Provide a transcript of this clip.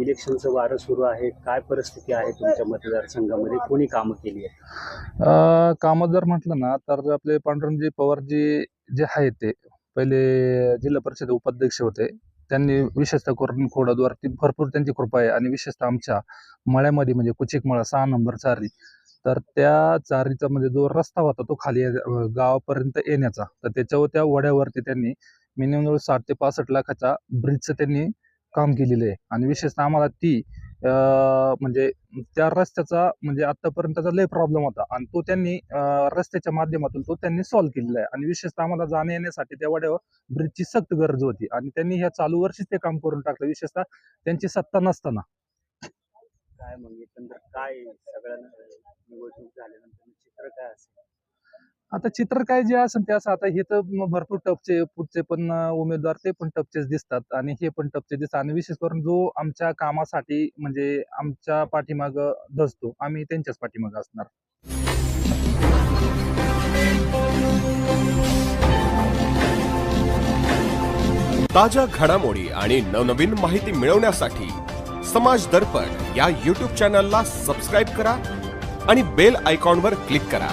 इलेक्शनचं वारं सुरू आहे? काय परिस्थिती आहे तुमच्या मतदारसंघामध्ये? कोणी कामं केली आहे कामं जर म्हटलं ना तर आपले पांडुरंगजी पवारजी जे आहेत ते पहिले जिल्हा परिषद उपाध्यक्ष होते. त्यांनी विशेषतः करून खोडाद्वारती भरपूर त्यांची कृपा आहे. आणि विशेषतः आमच्या मळ्यामध्ये म्हणजे कुचिक मळा सहा नंबर चारी. तर त्या चारीचा म्हणजे जो रस्ता होता तो खाली गावापर्यंत येण्याचा. तर त्याच्यावर त्या वड्यावरती त्यांनी मिनिमम साठ ते पासष्ट लाखाचा ब्रिजचं त्यांनी काम केलेलं आहे. आणि विशेषतः आम्हाला ती म्हणजे त्या रस्त्याचा म्हणजे आतापर्यंतचा लय प्रॉब्लेम होता. आणि तो त्यांनी रस्त्याच्या माध्यमातून तो त्यांनी सॉल्व्ह केलेला आहे. आणि विशेषतः आम्हाला जाण्या येण्यासाठी त्या वाड्यावर ब्रिजची सक्त गरज होती. आणि त्यांनी ह्या चालू वर्षीच ते काम करून टाकलं. विशेषतः त्यांची सत्ता नसताना. काय मग एकंदर काय सगळ्यांना निवडणूक झाल्यानंतर चित्र काय असेल? आता चित्र काय जे असेल ते असं आता हे तर भरपूर टपचे पुढचे पण उमेदवार ते पण टपचेच दिसतात आणि हे पण टपचे दिसतात आणि विशेष करून जो आमच्या कामासाठी म्हणजे आमच्या पाठीमाग धसतो आम्ही त्यांच्याच पाठीमाग असणार. ताज्या घडामोडी आणि नवनवीन माहिती मिळवण्यासाठी समाज दर्पण या यूट्यूब चॅनलला सबस्क्राईब करा आणि बेल आयकॉनवर क्लिक करा.